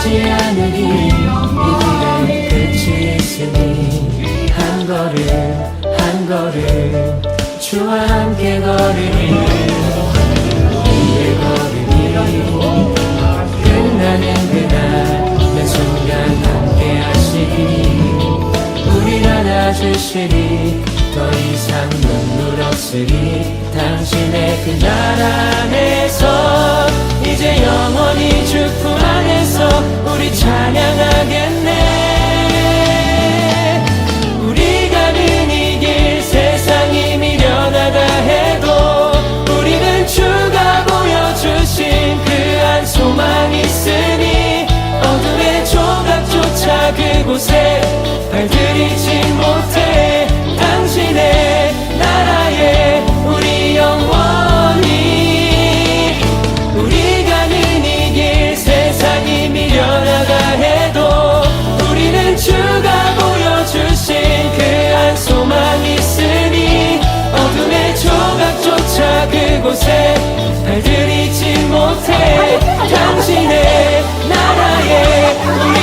우리 쉬지 않으리 이 길에 끝이 있으니 한 걸음 한 걸음 주와 함께 걸으니 우리의 걸음이 끝나는 그날 매 순간 함께 하시니 우릴 안아주시리 더 이상 눈물 없으리 당신의 그날 안에서 이제 영원히 주 곳에 발들이지 못해 당신의 나라에 우리 영원히 우리 가 는 이 길 세상이 미련하다 해도 우리는 주가 보여주신 그한 소망 있으니 어둠의 조각조차 그곳에 발들이지 못해 당신의 나라에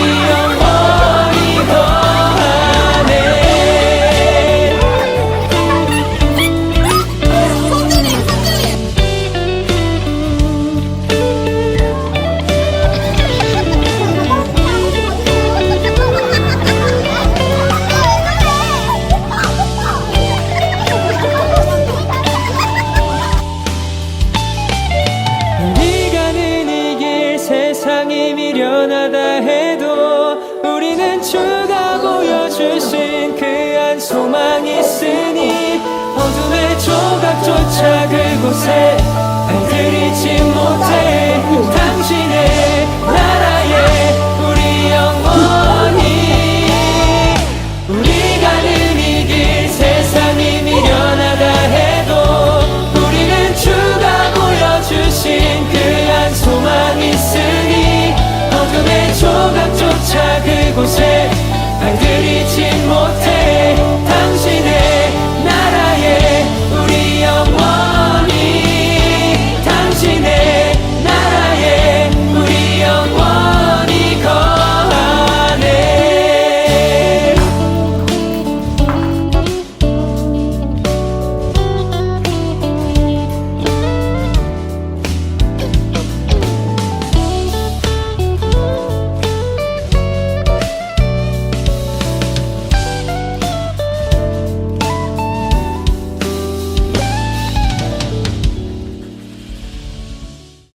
주가 보여주신 그한 소망 있으니 어둠의 조각조차 그곳에 발들이지 못해